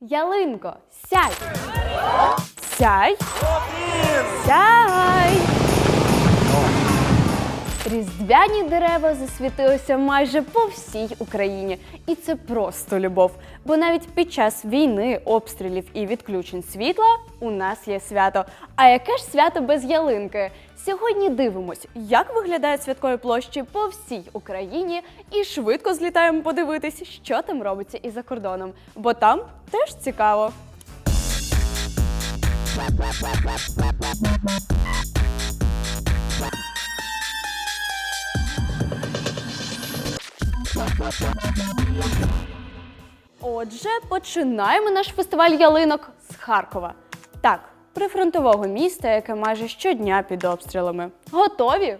Ялинко, сяй! Сяй! Сяй! Різдвяні дерева засвітилися майже по всій Україні. І це просто любов. Бо навіть під час війни, обстрілів і відключень світла у нас є свято. А яке ж свято без ялинки? Сьогодні дивимось, як виглядають святкові площі по всій Україні, і швидко злітаємо подивитись, що там робиться і за кордоном. Бо там теж цікаво. Отже, починаємо наш фестиваль ялинок з Харкова. Так, прифронтового міста, яке майже щодня під обстрілами. Готові?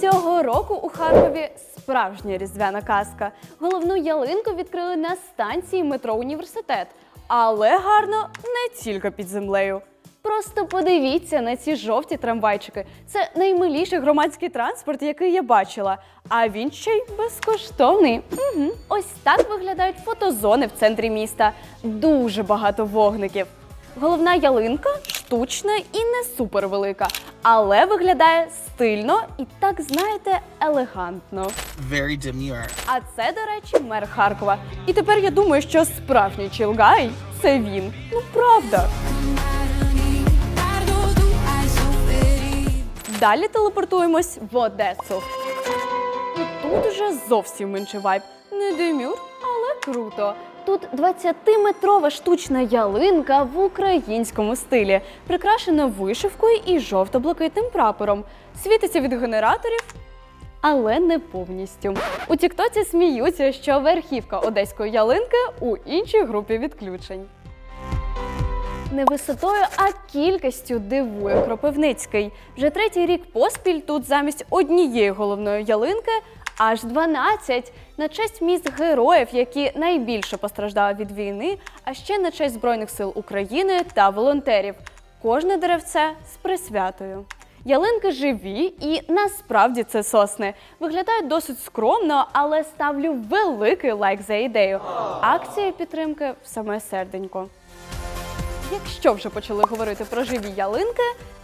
Цього року у Харкові справжня різдвяна казка. Головну ялинку відкрили на станції метро Університет. Але гарно не тільки під землею. Просто подивіться на ці жовті трамвайчики. Це наймиліший громадський транспорт, який я бачила. А він ще й безкоштовний. Угу. Ось так виглядають фотозони в центрі міста. Дуже багато вогників. Головна ялинка штучна і не супервелика, але виглядає стильно і так, знаєте, елегантно. very demure. А це, до речі, мер Харкова. І тепер я думаю, що справжній чілгай це він. Ну правда. Далі телепортуємось в Одесу. І тут уже зовсім інший вайб. Не демюр, але круто. Тут 20-метрова штучна ялинка в українському стилі, прикрашена вишивкою і жовто-блакитним прапором. Світиться від генераторів, але не повністю. У Тіктоці сміються, що верхівка одеської ялинки у іншій групі відключень. Не висотою, а кількістю дивує Кропивницький. Вже третій рік поспіль тут замість однієї головної ялинки аж 12 на честь міст героїв, які найбільше постраждали від війни, а ще на честь Збройних сил України та волонтерів. Кожне деревце з присвятою. Ялинки живі і насправді це сосни. Виглядають досить скромно, але ставлю великий лайк за ідею. Акція підтримки в саме серденько. Якщо вже почали говорити про живі ялинки,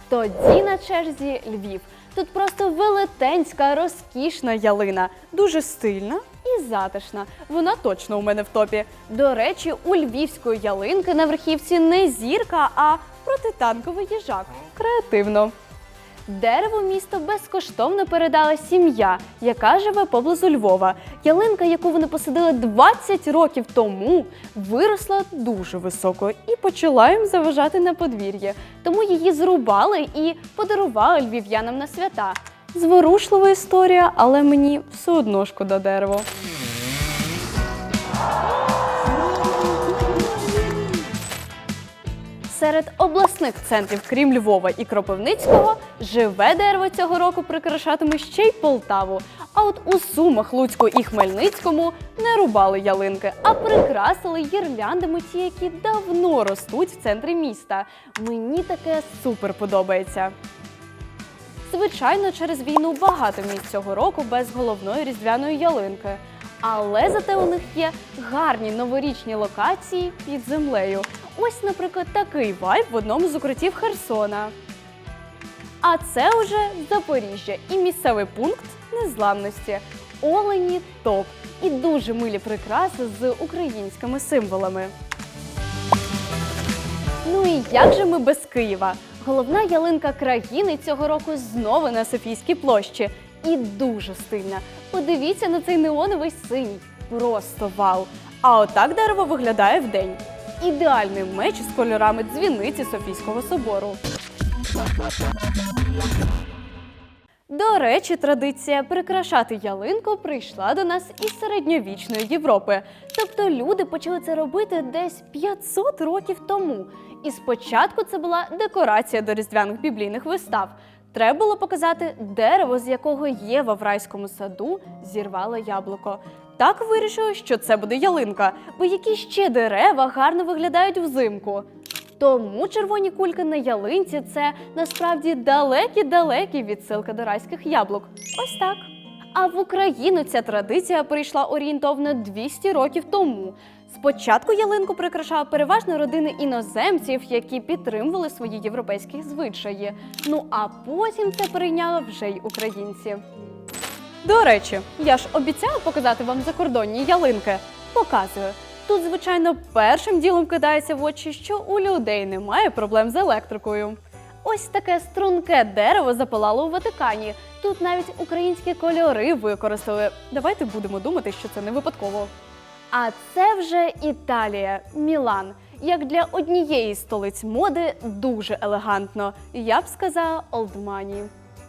тоді на черзі Львів. Тут просто велетенська, розкішна ялина, дуже стильна і затишна. Вона точно у мене в топі. До речі, у львівської ялинки на верхівці не зірка, а протитанковий їжак. Креативно. Дерево місто безкоштовно передала сім'я, яка живе поблизу Львова. Ялинка, яку вони посадили 20 років тому, виросла дуже високо і почала їм заважати на подвір'ї. Тому її зрубали і подарували львів'янам на свята. Зворушлива історія, але мені все одно шкода дерево. Серед обласних центрів, крім Львова і Кропивницького, живе дерево цього року прикрашатиме ще й Полтаву. А от у Сумах, Луцьку і Хмельницькому не рубали ялинки, а прикрасили гірляндами ті, які давно ростуть в центрі міста. Мені таке супер подобається. Звичайно, через війну багато місць цього року без головної різдвяної ялинки. Але зате у них є гарні новорічні локації під землею. Ось, наприклад, такий вайб в одному з укриттів Херсона. А це уже Запоріжжя і місцевий пункт незламності. Олені топ і дуже милі прикраси з українськими символами. Ну і як же ми без Києва? Головна ялинка країни цього року знову на Софійській площі. І дуже стильна. Подивіться на цей неоновий синій. Просто вау! А отак дерево виглядає вдень. Ідеальний меч з кольорами дзвіниці Софійського собору. До речі, традиція прикрашати ялинку прийшла до нас із середньовічної Європи. Тобто люди почали це робити десь 500 років тому. І спочатку це була декорація до різдвяних біблійних вистав. Треба було показати дерево, з якого Єва в райському саду зірвала яблуко. Так вирішили, що це буде ялинка, бо які ще дерева гарно виглядають взимку. Тому червоні кульки на ялинці це насправді далекі-далекі відсилка до райських яблук. Ось так. А в Україну ця традиція прийшла орієнтовно 200 років тому. Спочатку ялинку прикрашав переважно родини іноземців, які підтримували свої європейські звичаї. Ну а потім це перейняли вже й українці. До речі, я ж обіцяла показати вам закордонні ялинки. Показую. Тут, звичайно, першим ділом кидається в очі, що у людей немає проблем з електрикою. Ось таке струнке дерево запалало у Ватикані. Тут навіть українські кольори використали. Давайте будемо думати, що це не випадково. А це вже Італія, Мілан. Як для однієї столиць моди, дуже елегантно. Я б сказала, олдмані.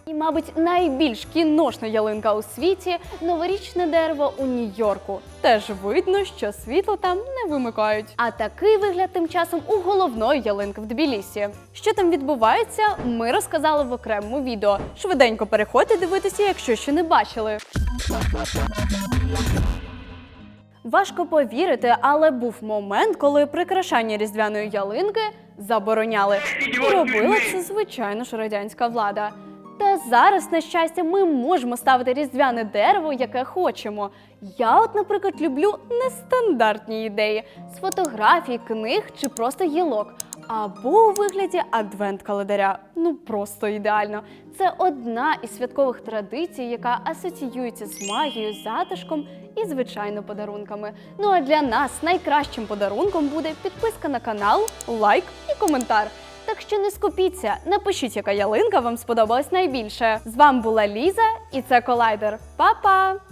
І, мабуть, найбільш кіношна ялинка у світі новорічне дерево у Нью-Йорку. Теж видно, що світло там не вимикають. А такий вигляд тим часом у головної ялинки в Тбілісі. Що там відбувається, ми розказали в окремому відео. Швиденько переходьте дивитися, якщо ще не бачили. Важко повірити, але був момент, коли прикрашання різдвяної ялинки забороняли. Робила це, звичайно ж, радянська влада. Та зараз, на щастя, ми можемо ставити різдвяне дерево, яке хочемо. Я, от, наприклад, люблю нестандартні ідеї з фотографій, книг чи просто гілок. Або у вигляді адвент-календаря. Ну просто ідеально. Це одна із святкових традицій, яка асоціюється з магією, затишком і, звичайно, подарунками. Ну а для нас найкращим подарунком буде підписка на канал, лайк і коментар. Так що не скупіться, напишіть, яка ялинка вам сподобалась найбільше. З вами була Ліза, і це Колайдер. Па-па!